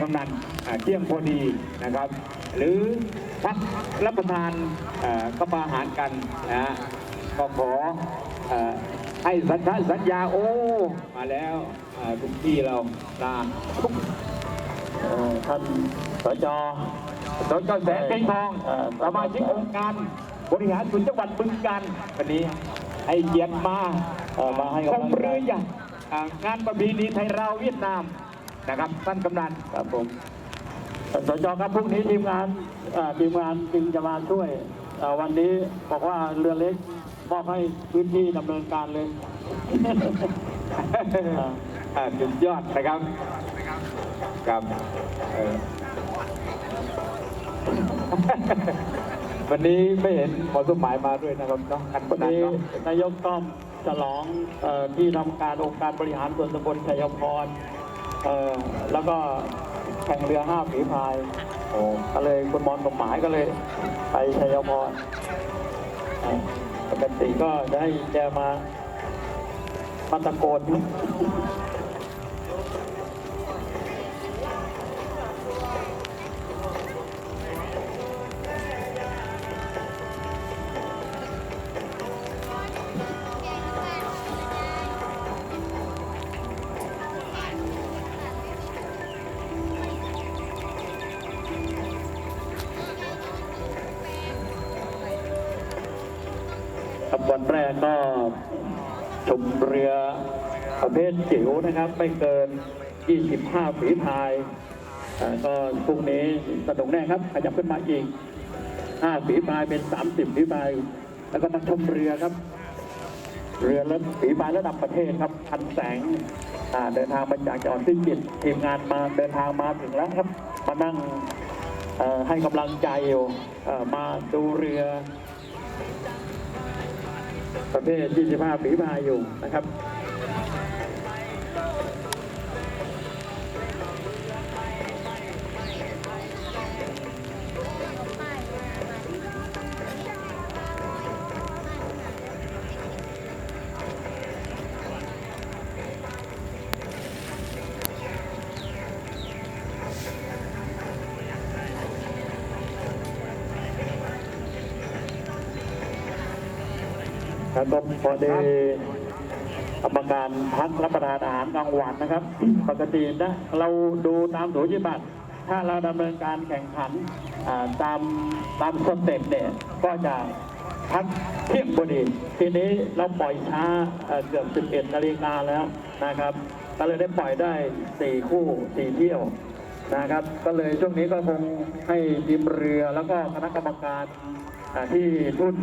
กำนันอ่าเที่ยงพอดีนะครับ หรือพักรับประทานเอ่อก็มาอาหารกันนะฮะก็ขอเอ่อให้สัญญาสัญญาโอ้มาแล้วอ่าทุกที่เราลาทุกเอ่อท่านสจสจแสนเพ่งทองเอ่อสมาชิกองค์การบริหารส่วนจังหวัดบึงกาฬวันนี้ให้เกียรติมาเอ่อมาให้ชกำลัมงใจเรือใหญ่อ่างานประเพณีไทยเราวเวียดนาม นะครับท่านกำนันครับผมท่านสจครับพรุ่งนี้ทีมงานเอ่อทีมงานจึงจะมาช่วยเอ่อวันนี้บอกว่าเรือเล็กมอบให้พื้นที่ดำเนินการเลย อ่าสุดยอดนะครับครับเอ่อ วันนี้ไม่เห็นหมอสมหมายมาด้วยนะครับเนาะกันวันนั้นนี้เนาะ นายกต้อมฉลองเอ่อที่ทำการองค์การบริหารส่วนตำบลชัยพร เอ่อแล้วก็แข่งเรือห้าฝีพายโอ้ก็เลยคุณมอนสมหมายก็เลย ไปชัยพรอ่าปกติก็จะให้แกมามาตะโกน ครับวันแรกก็ชมเรือประเภทจิ๋วนะครับ ไม่เกิน 25 ฝีพายก็พรุ่งนี้สนุกแน่ครับขยับขึ้นมาอีก 5 ฝีพายเป็น 30 ฝีพาย แล้วก็มาชมเรือครับ เรือรถฝีพายระดับประเทศครับพันแสงเดินทางมาจากจังหวัดพิจิตรทีมงานมาเดินทางมาถึงแล้วครับ มานั่งให้กำลังใจอยู่มาดูเรือ ประเภท 25ฝีพายอยู่นะครับ แล้วก็พอดีกรรมการพักรับประทานอาหารกลางวันนะครับ ปกตินะเราดูตามสูจิบัตรถ้าเราดำเนินการแข่งขันตามตามสเต็ปเนี่ยก็จะพักเที่ยงพอดีทีนี้เราปล่อยช้าเอ่อเกือบ 11นาฬิกาแล้วนะครับ ก็เลยได้ปล่อยได้ 4 คู่ 4 เที่ยวนะครับ ก็เลยช่วงนี้ก็คงให้ทีมเรือแล้วก็คณะกรรมการที่ทุ่น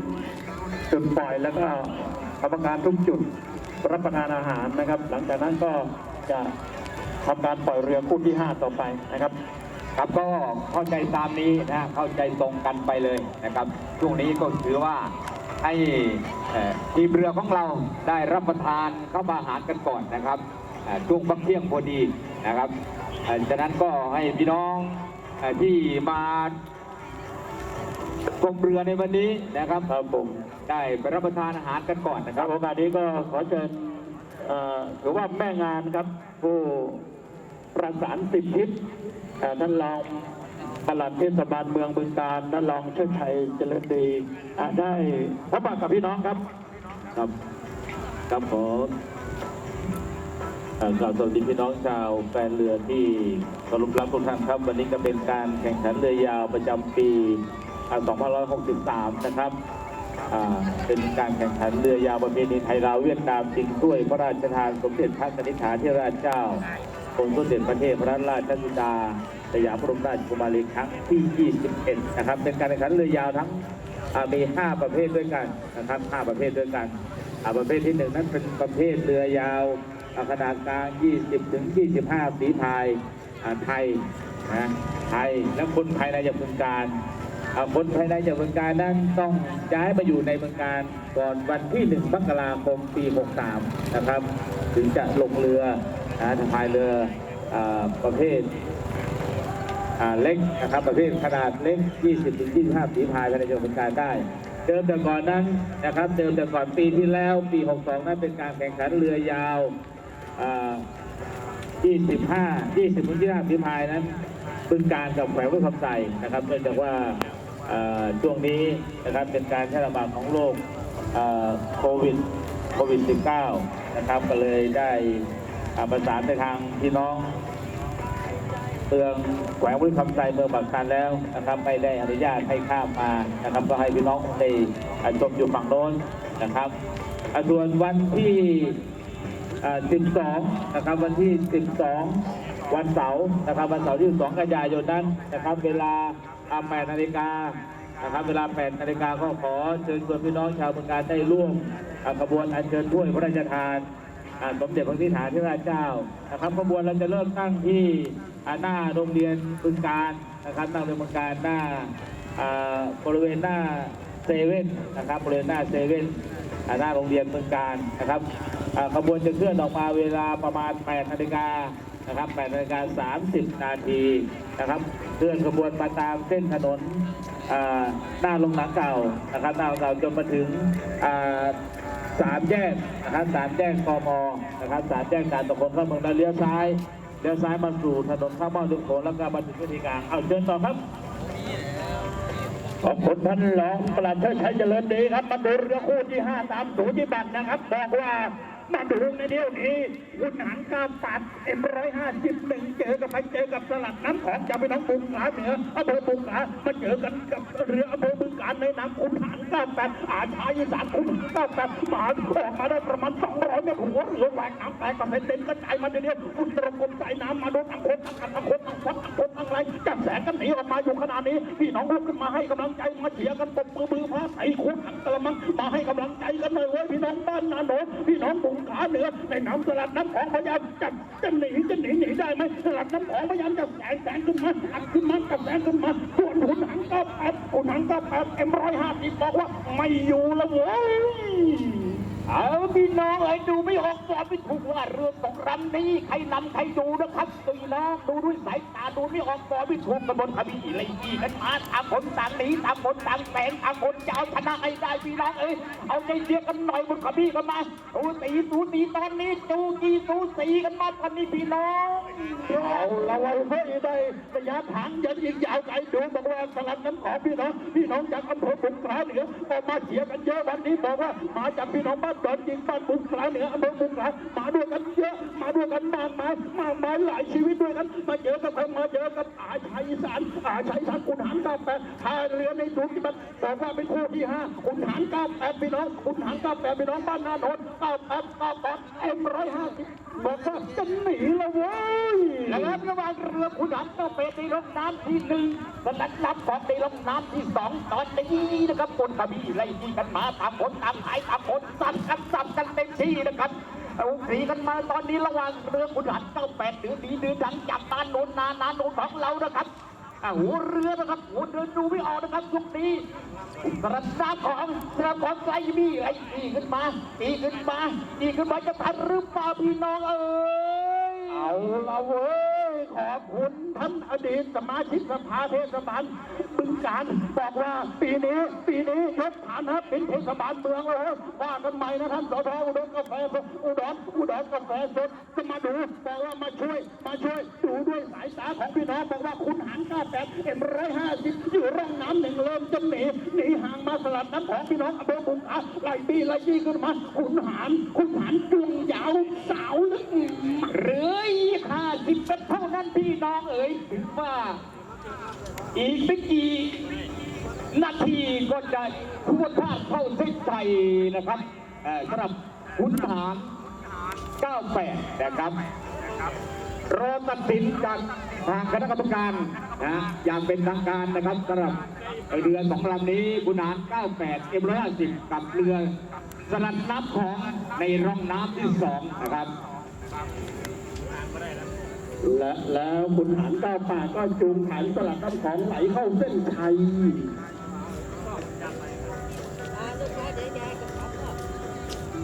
จุดปล่อยแล้วก็กรรมการทุกจุดรับประทานอาหารนะครับ หลังจากนั้นก็จะทำการปล่อยเรือคู่ที่ 5 ต่อไปนะครับ ครับก็เข้าใจตามนี้นะเข้าใจตรงกันไปเลยนะครับช่วงนี้ก็ถือว่าให้ทีมเรือของเราได้รับประทานข้าวปลาอาหารกันก่อนนะครับช่วงพักเที่ยงพอดีนะครับฉะนั้นก็ให้พี่น้องที่มา ชมเรือในวันนี้นะครับครับผมได้ไปรับประทานอาหารกันก่อนนะคครัรับบโอกาสนี้ก็ขอเชิญเอ่อถือว่าแม่งานครับ ผู้ประสานสิทธิเอ่อท่านรองปลัดเทศบาลเมืองบึงการท่านรองเชิดชัยเจริญดีอะได้พบปะกับพี่น้องครับครับครับขอเอ่อกล่าวสวัสดีพี่น้องชาวแฟนเรือที่เคารพรักทุกท่านครับ วันนี้ก็เป็นการแข่งขันเรือยาวประจำปีอ่า 2563 นะครับ เป็นการแข่งขันเรือยาวประเพณีไทยลาวเวียดนามจริงด้วยพระราชทานสมเด็จพระนิธิฐาธิราชเจ้ากรมสมเด็จพระเทพรัตนราชสุดาสยามบรมราชกุมารีครั้งที่ 21 นะครับ เป็นการแข่งขันเรือยาวทั้งมี 5 ประเภทด้วยกันนะครับ 5 ประเภทด้วยกันประเภทที่หนึ่งนั้นเป็นประเภทเรือยาวขนาดกลาง 20 ถึง 25 ฝีพายไทยนะไทยและคนภายในจากเมืองการ คนภายในจากเมืองการนั้นต้องย้ายมาอยู่ในเมืองการก่อนวันที่1มกราคมปี 63 นะครับ ถึงจะลงเรือนะพายเรืออประเภทเล็กนะครับประเภทขนาดเล็ก 20ถึง25 ฝีพายภายในจังหวัดการได้ เดิมแต่ก่อนนั้นนะครับ เดิมแต่ก่อนปีที่แล้วปี 62 นั้นเป็นการแข่งขันเรือยาวอ่า25 20พื้นที่ราบพิมายนั้นบึงการกับแขวงพุทธคำใสนะครับเนื่องจากว่า ช่วงนี้นะครับเป็นการแพร่ระบาดของโรคโควิดโควิด -19 นะครับก็เลยได้ประสานไปทางพี่น้องเมืองแขวงพุทธคำใสเมืองปากชันแล้วนะครับไม่ได้อนุญาตให้ข้ามมานะครับ ก็ให้พี่น้องได้อ่าชมอยู่ฝั่งโน้นนะครับอ่าส่วนวันที่ 12 นะครับวันที่ 12 วันเสาร์นะครับวันเสาร์ที่ 2 กันยายนนั้นนะครับ เวลา 8นาฬิกานะครับเวลา 8 นาฬิกาก็ขอเชิญชวนพี่น้องชาวเมืองการได้ร่วมขบวนอัญเชิญถ้วยพระราชทานสมเด็จพระนิธิฐานที่ราชเจ้านะครับขบวนเราจะเริ่มตั้งที่หน้าโรงเรียนบึงการนะครับหน้าโรงเรียนบึงการหน้าบริเวณหน้าเซเว่นนะครับบริเวณหน้าเซเว่นหน้าโรงเรียนเมืองการนะครับขบวนจะเคลื่อนออกมาเวลาประมาณ 8 นาฬิกานะครับ 8 นาฬิกา 30 นาที นะครับเคลื่อนขบวนมาตามเส้นถนนหน้าโรงหนังเก่านะครับหน้าโรงเก่าจนมาถึงสามแยกนะครับสามแยกกมนะครับสามแยกการตะคนเข้าเมืองแล้วเลี้ยวซ้ายเลี้ยวซ้ายมาสู่ถนนข้าวเม่าดึงโขงแล้วก็มาถึงวิธีกลางเอาเชิญต่อครับขอบคุณท่านรองปลัดเชิดชัยเจริญดีครับมาดูเรือคู่ที่ห้าตามสูจิบัตรนะครับบอกว่า มาดูในเดียวนี้คุณหันก้าปัดเอ็มร้อยห้าสิบหนึ่งเจอกับไปเจอกับสลัดน้ำของจากพี่น้องบุงหลาเหนืออำเภอบุงหลามาเจอกันกับเรืออำเภอบึงการในน้ำคุณหันก้าแปดอาชายอีสานคุณหันก้าแปดมาออกมาได้ประมาณสองร้อยเมตรหัวเรือแหวกน้ำแตกกับเป็นเด่นกระจายมาในเดียวคุณตรงกลมใจน้ำมาโดนทั้งคนทั้งกันทั้งคนทั้งคนทั้งไรจับแสงกัน หนีออกมาอยู่ขนาดนี้พี่น้องลุกขึ้นมาให้กำลังใจมาเชียร์กันปรบมือมือพระใส่คุณหันกระมังมาให้กำลังใจกันหน่อยเว้ยพี่น้องบ้านนาโนนพี่น้องบุงขาเหนือในน้ำสลัดน้ำของพยายามจะจะหนีจะหนีหนีได้ไหมสลัดน้ำของพยายามจะแสงแสงขึ้นมาอัดขึ้นมากับแสงขึ้นมาส่วนหุ่นหังก็แปดหุ่นหังก็แปดเอ็มร้อยห้าสิบบอกว่าไม่อยู่แล้วเว้ย เอาพี่น้องไอ้ดูไม่ออกสอนไม่ถูกว่าเรือสองลำนี้ใครนำใครดูนะครับตีน้องดูด้วยสายตาดูไม่ออกสอนไม่ถูกกระบนทบีไล่ยีกันมาตางคนต่างหนีตางคนต่างแสงตางคนจะเอาชนะให้ได้พี่น้องเอ้ยเอาใจเชียกันหน่อยบนขบีกันมาดูสีสูสีตอนนี้จูจีสูสีกันมาตอนนี้พี่น้องเอาละไว้เฮ้ยได้ระยะทางยันยิงยาวไกลดูบอกว่าสลัดน้ำของพี่น้องพี่น้องจากอำเภอบุงกลาเหนือออกมาเชียกันเยอะวันนี้บอกว่ามาจากพี่น้องบ้านตอนยิงบ้านบุงกลาเหนืออำเภอบุงกลามาด้วยกันเยอะมาด้วยกันมากมายมากมายหลายชีวิตด้วยกันมาเจอกับใครมาเจอกับอาชัยสานอาชัยสานคุณหารก้าแปดพายเรือในถุงที่มันบอกว่าเป็นคู่ที่ห้าคุณหารก้าแปดพี่น้องคุณหารก้าแปดพี่น้องบ้านนาโนนเก้าแปดเก้าแปดเอ็มร้อยห้าสิบบอกว่าจะหนีแล้วเว้ยนะ ครับระหว่างเรือขุนหารก็เป็นในลงน้ำที่หนึ่งสนัดนับของในลงน้ำที่สองตอนนี้นะครับบนขบีไล่ยีกันมาตามคนตามหายตามคนสั่นกันสับกันเต็มที่นะครับเอาสีกันมาตอนนี้ระหว่างเรือขุนหารเก้าแปดหรือดีดือดังจับตาโนนนานาโนนของเรานะครับอ่าหัวเรือนะครับหัวเรือดูไม่ออกนะครับยุคนี้กระน้ำของกระของไซมีไอ้ตีขึ้นมาตีขึ้นมาตีขึ้นมาจะทันหรือเปล่าพี่น้องเอ้ยเอาละเว้ย ขอบคุณท่านอดีตสมาชิกสภาเทศบาลบึงการบอกว่าปีนี้ปีนี้ยกฐานะเป็นเทศบาลเมืองแล้วว่ากันใหม่นะท่านสทอุดมกาแฟสดอุดรอุดรกาแฟสดจะมาดูบอกว่ามาช่วยมาช่วยดูด้วยสายตาของพี่น้องบอกว่าคุณหันก้าแปดเอ็มร้อยห้าสิบอยู่ร่องน้ำหนึ่งเริ่มจะหนีหนีห่างมาสลัดน้ำของพี่น้องอำเภอบุงอาไล่ปีไล่ยี่ขึ้นมาคุณหันคุณหัน น้องเอ๋ยถึงว่า อีกไม่กี่นาทีก็จะทั่วท่าเข้าเส้นชัยนะครับสำหรับขุนหาร98 นะครับ รอตัดสินจากทางคณะกรรมการนะอย่างเป็นทางการนะครับสำหรับเรือสองลำนี้ขุนหาร98 เอ็มร้อยห้าสิบกับเรือสลัดน้ำของในร่องน้ำที่สองนะครับ และแล้วคุณหันก้าวป่าก็จูงแขนสลัดน้ำของไหลเข้าเส้นชัย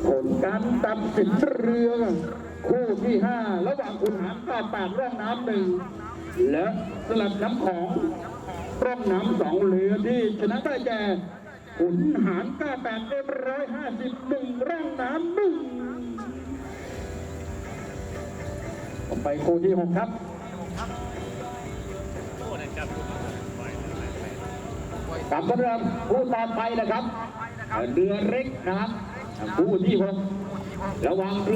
ผลการตัดสินเรือ คู่ที่ห้าระหว่างคุณหารก้าวป่าร่องน้ำหนึ่งและสลัดน้ำของร่องน้ำสองเรือที่ชนะได้แก่ขุนหารก้าแปดเอ็มร้อยห้าสิบหนึ่งร่องน้ำหนึ่ง ไปคู่ที่หกครับกลับมาเริ่มคู่ต่อไปนะครับ เรือเล็กนะครับคู่ที่หกระวังเรือ